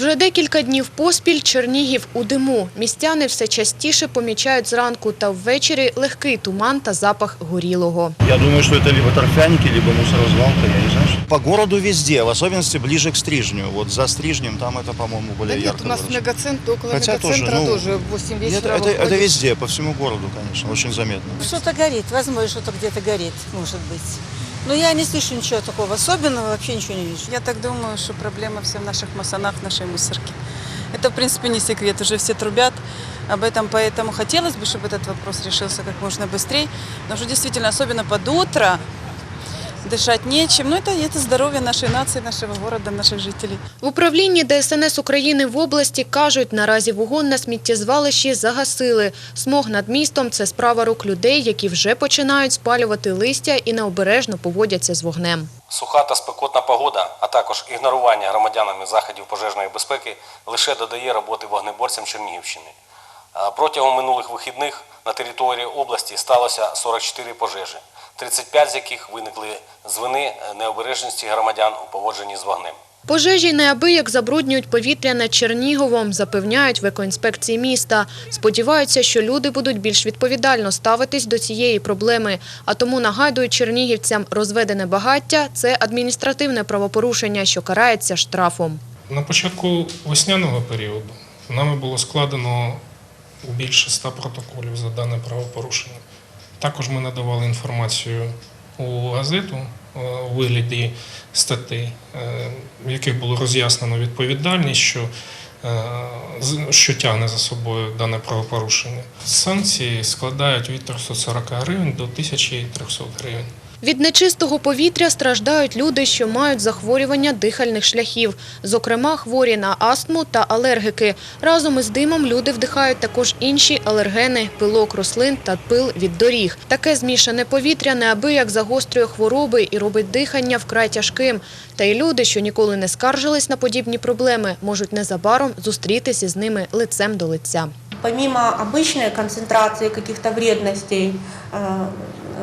Вже декілька днів поспіль Чернігів у диму. Містяни все частіше помічають зранку та ввечері легкий туман та запах горілого. Я думаю, что это либо торфяники, либо мусоросвалка, я не знаю. что. По городу везде, в особенности ближе к Стрижню. Вот за Стрижнем там это, по-моему, Да более нет, ярко у нас выражено. мегацентр, около Хотя тоже, мегацентра ну, тоже, в 8 Нет, вечера. это, это выходишь. везде, по всему городу, конечно, очень заметно. Что-то горит, возможно, что-то где-то горит, может быть. Но я не слышу ничего такого особенного, вообще ничего не вижу. Я так думаю, что проблема вся в наших масонах, в нашей мусорке. Это, в принципе, не секрет, уже все трубят об этом, поэтому хотелось бы, чтобы этот вопрос решился как можно быстрее, потому что действительно, особенно под утро, дышать нечем, но это, это здоровье нашей нации, нашего города, наших жителей. В управлінні ДСНС України в області кажуть, наразі вогонь на сміттєзвалищі загасили. Смог над містом – це справа рук людей, які вже починають спалювати листя і необережно поводяться з вогнем. Суха та спекотна погода, а також ігнорування громадянами заходів пожежної безпеки лише додає роботи вогнеборцям Чернігівщини. А Протягом минулих вихідних на території області сталося 44 пожежі, 35 з яких виникли з вини необережності громадян у поводженні з вогнем. Пожежі неабияк забруднюють повітря над Черніговом, запевняють в екоінспекції міста. Сподіваються, що люди будуть більш відповідально ставитись до цієї проблеми. А тому нагадують чернігівцям, розведене багаття – це адміністративне правопорушення, що карається штрафом. На початку весняного періоду нами було складено більше ста протоколів за дане правопорушення. Також ми надавали інформацію у газету е, у вигляді статей, е, в яких було роз'яснено відповідальність, що, е, що тягне за собою дане правопорушення. Санкції складають від 340 гривень до 1300 гривень. Від нечистого повітря страждають люди, що мають захворювання дихальних шляхів, зокрема хворі на астму та алергики. Разом із димом люди вдихають також інші алергени, пилок рослин та пил від доріг. Таке змішане повітря неабияк загострює хвороби і робить дихання вкрай тяжким. Та й люди, що ніколи не скаржились на подібні проблеми, можуть незабаром зустрітися з ними лицем до лиця. Помимо обычной концентрации каких-то вредностей э,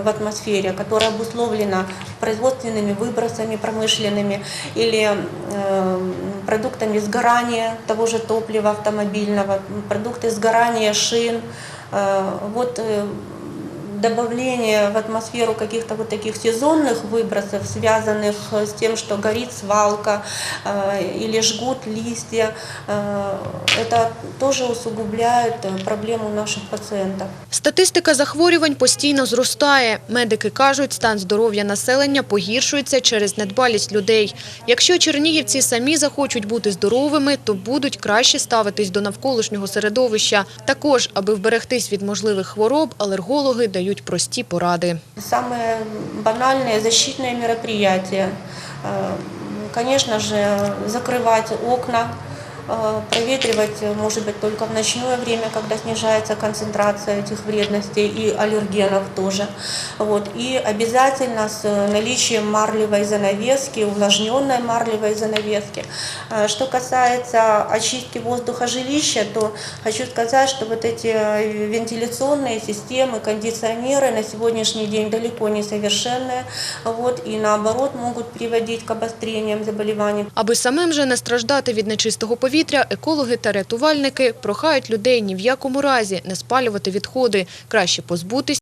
в атмосфере, которая обусловлена производственными выбросами промышленными или э, продуктами сгорания того же топлива автомобильного, продукты сгорания шин, э, вот э, добавление в атмосферу каких-то вот таких сезонных выбросов, связанных э, с тем, что горит свалка э, или жгут листья, э, это тоже усугубляет э, проблему наших пациентов. Статистика захворювань постійно зростає. Медики кажуть, стан здоров'я населення погіршується через недбалість людей. Якщо чернігівці самі захочуть бути здоровими, то будуть краще ставитись до навколишнього середовища. Також, аби вберегтись від можливих хвороб, алергологи дають прості поради. Самые банальные защитные мероприятия. Э, Конечно же, закрывать окна, э, проветривать, э, может быть, только в ночное время, когда снижается концентрация этих вредностей и аллергенов тоже. Вот. И обязательно с э, наличием марлевой занавески, увлажненной марлевой занавески. Э, Что касается очистки воздуха жилища, то хочу сказать, что вот эти э, вентиляционные системы, кондиционеры на сегодняшний день далеко не совершенные, вот, и наоборот могут приводить к обострениям заболеваний. Аби самим же не страждати від нечистого повітря, екологи та рятувальники прохають людей ні в якому разі не спалювати відходи, краще позбутись